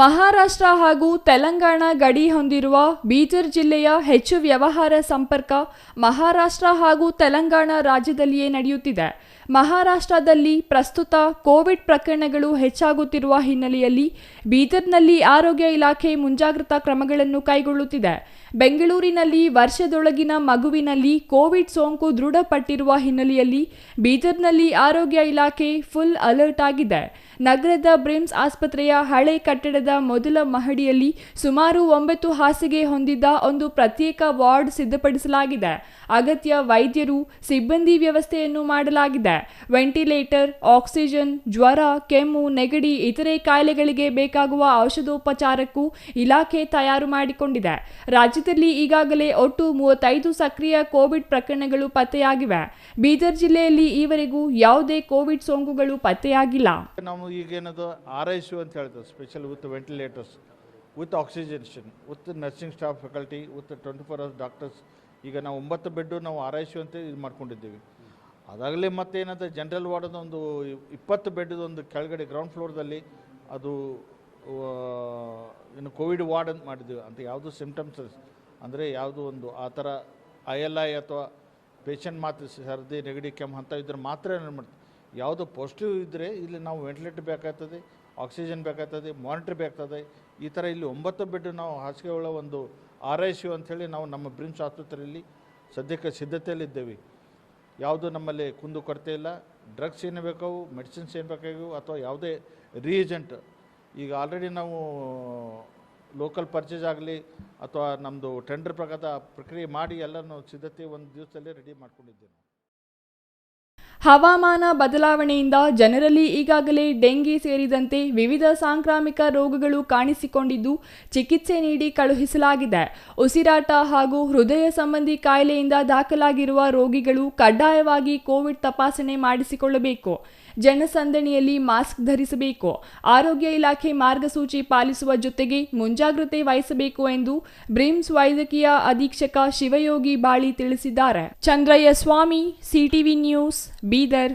ಮಹಾರಾಷ್ಟ್ರ ಹಾಗೂ ತೆಲಂಗಾಣ ಗಡಿ ಹೊಂದಿರುವ ಬೀದರ್ ಜಿಲ್ಲೆಯ ಹೆಚ್ಚು ವ್ಯವಹಾರ ಸಂಪರ್ಕ ಮಹಾರಾಷ್ಟ್ರ ಹಾಗೂ ತೆಲಂಗಾಣ ರಾಜ್ಯದಲ್ಲಿಯೇ ನಡೆಯುತ್ತಿದೆ. ಮಹಾರಾಷ್ಟ್ರದಲ್ಲಿ ಪ್ರಸ್ತುತ ಕೋವಿಡ್ ಪ್ರಕರಣಗಳು ಹೆಚ್ಚಾಗುತ್ತಿರುವ ಹಿನ್ನೆಲೆಯಲ್ಲಿ ಬೀದರ್ನಲ್ಲಿ ಆರೋಗ್ಯ ಇಲಾಖೆ ಮುಂಜಾಗ್ರತಾ ಕ್ರಮಗಳನ್ನು ಕೈಗೊಳ್ಳುತ್ತಿದೆ. ಬೆಂಗಳೂರಿನಲ್ಲಿ ವರ್ಷದೊಳಗಿನ ಮಗುವಿನಲ್ಲಿ ಕೋವಿಡ್ ಸೋಂಕು ದೃಢಪಟ್ಟಿರುವ ಹಿನ್ನೆಲೆಯಲ್ಲಿ ಬೀದರ್ನಲ್ಲಿ ಆರೋಗ್ಯ ಇಲಾಖೆ ಫುಲ್ ಅಲರ್ಟ್ ಆಗಿದೆ. ನಗರದ ಬ್ರಿಮ್ಸ್ ಆಸ್ಪತ್ರೆಯ ಹಳೆ ಕಟ್ಟಡದ ಮೊದಲ ಮಹಡಿಯಲ್ಲಿ ಸುಮಾರು ಒಂಬತ್ತು ಹಾಸಿಗೆ ಹೊಂದಿದ್ದ ಒಂದು ಪ್ರತ್ಯೇಕ ವಾರ್ಡ್ ಸಿದ್ಧಪಡಿಸಲಾಗಿದೆ. ಅಗತ್ಯ ವೈದ್ಯರು, ಸಿಬ್ಬಂದಿ ವ್ಯವಸ್ಥೆಯನ್ನು ಮಾಡಲಾಗಿದೆ. ವೆಂಟಿಲೇಟರ್, ಆಕ್ಸಿಜನ್, ಜ್ವರ, ಕೆಮ್ಮು, ನೆಗಡಿ, ಇತರೆ ಕಾಯಿಲೆಗಳಿಗೆ ಬೇಕಾಗುವ ಔಷಧೋಪಚಾರಕ್ಕೂ ಇಲಾಖೆ ತಯಾರು ಮಾಡಿಕೊಂಡಿದೆ. ರಾಜ್ಯದಲ್ಲಿ ಈಗಾಗಲೇ ಒಟ್ಟು ಮೂವತ್ತೈದು ಸಕ್ರಿಯ ಕೋವಿಡ್ ಪ್ರಕರಣಗಳು ಪತ್ತೆಯಾಗಿವೆ. ಬೀದರ್ ಜಿಲ್ಲೆಯಲ್ಲಿ ಈವರೆಗೂ ಯಾವುದೇ ಕೋವಿಡ್ ಸೋಂಕುಗಳು ಪತ್ತೆಯಾಗಿಲ್ಲ. ನಾವು ಈಗೇನದು ಆರ್ ಐ ಸಿ ಅಂತ ಹೇಳ್ತೇವೆ special with ventilators with oxygenation with nursing staff faculty with twenty four hours doctors ಈಗ ನಾವು ಒಂಬತ್ತು ಬೆಡ್ಡು ನಾವು ಆರೈಸುವಂತೆ ಇದು ಮಾಡ್ಕೊಂಡಿದ್ದೀವಿ. ಅದಾಗಲೇ ಮತ್ತೇನಂತ ಜನರಲ್ ವಾರ್ಡದ ಒಂದು ಇಪ್ಪತ್ತು ಬೆಡ್ದು ಒಂದು ಕೆಳಗಡೆ ಗ್ರೌಂಡ್ ಫ್ಲೋರ್ದಲ್ಲಿ ಅದು ಇನ್ನು ಕೋವಿಡ್ ವಾರ್ಡ್ ಅಂತ ಮಾಡಿದ್ದೀವಿ. ಅಂತ ಯಾವುದು ಸಿಮ್ಟಮ್ಸ್ ಅಂದರೆ ಯಾವುದು ಒಂದು ಆ ಥರ ಐ ಎಲ್ ಐ ಅಥವಾ ಪೇಷಂಟ್ ಮಾತ್ರ ಸರ್ದಿ, ನೆಗಡಿ, ಕೆಮ್ಮು ಅಂತ ಇದ್ರೆ ಮಾತ್ರ ಏನು ಮಾಡ್ತೀವಿ. ಯಾವುದು ಪಾಸಿಟಿವ್ ಇದ್ದರೆ ಇಲ್ಲಿ ನಾವು ವೆಂಟಿಲೇಟರ್ ಬೇಕಾಗ್ತದೆ. ಆಕ್ಸಿಜನ್ ಬೇಕಾಗ್ತದೆ, ಮಾನಿಟ್ರ್ ಬೇಕಾಗ್ತದೆ. ಈ ಥರ ಇಲ್ಲಿ ಒಂಬತ್ತು ಬೆಡ್ ನಾವು ಹಾಸಿಗೆಗಳ ಒಂದು ಆರ್ ಐ ಯು ಅಂಥೇಳಿ ನಾವು ನಮ್ಮ ಬ್ರಿಮ್ಸ್ ಆಸ್ಪತ್ರೆಯಲ್ಲಿ ಸದ್ಯಕ್ಕೆ ಸಿದ್ಧತೆಯಲ್ಲಿದ್ದೇವೆ. ಯಾವುದು ನಮ್ಮಲ್ಲಿ ಕುಂದು ಕೊರತೆ ಇಲ್ಲ. ಡ್ರಗ್ಸ್ ಏನು ಬೇಕಾವು, ಮೆಡಿಸಿನ್ಸ್ ಏನು ಬೇಕಾಗಿವು ಅಥವಾ ಯಾವುದೇ ರೀಜೆಂಟ್ ಈಗ ಆಲ್ರೆಡಿ ನಾವು ಲೋಕಲ್ ಪರ್ಚೇಸ್ ಆಗಲಿ ಅಥವಾ ನಮ್ಮದು ಟೆಂಡರ್ ಪ್ರಕಾರ ಪ್ರಕ್ರಿಯೆ ಮಾಡಿ ಎಲ್ಲನೂ ಸಿದ್ಧತೆ ಒಂದು ದಿವಸದಲ್ಲೇ ರೆಡಿ ಮಾಡ್ಕೊಂಡಿದ್ದೇವೆ ಹವಾಮಾನ ಬದಲಾವಣೆಯಿಂದ ಜನರಲ್ಲಿ ಈಗಾಗಲೇ ಡೆಂಗಿ ಸೇರಿದಂತೆ ವಿವಿಧ ಸಾಂಕ್ರಾಮಿಕ ರೋಗಗಳು ಕಾಣಿಸಿಕೊಂಡಿದ್ದು ಚಿಕಿತ್ಸೆ ನೀಡಿ ಕಳುಹಿಸಲಾಗಿದೆ. ಉಸಿರಾಟ ಹಾಗೂ ಹೃದಯ ಸಂಬಂಧಿ ಕಾಯಿಲೆಯಿಂದ ದಾಖಲಾಗಿರುವ ರೋಗಿಗಳು ಕಡ್ಡಾಯವಾಗಿ ಕೋವಿಡ್ ತಪಾಸಣೆ ಮಾಡಿಸಿಕೊಳ್ಳಬೇಕು. ಜನಸಂದಣಿಯಲ್ಲಿ ಮಾಸ್ಕ್ ಧರಿಸಬೇಕು. ಆರೋಗ್ಯ ಇಲಾಖೆ ಮಾರ್ಗಸೂಚಿ ಪಾಲಿಸುವ ಜೊತೆಗೆ ಮುಂಜಾಗ್ರತೆ ವಹಿಸಬೇಕು ಎಂದು ಬ್ರಿಮ್ಸ್ ವೈದ್ಯಕೀಯ ಅಧೀಕ್ಷಕ ಶಿವಯೋಗಿ ಬಾಳಿ ತಿಳಿಸಿದ್ದಾರೆ. Chandraiah Swami, CTV news Bidar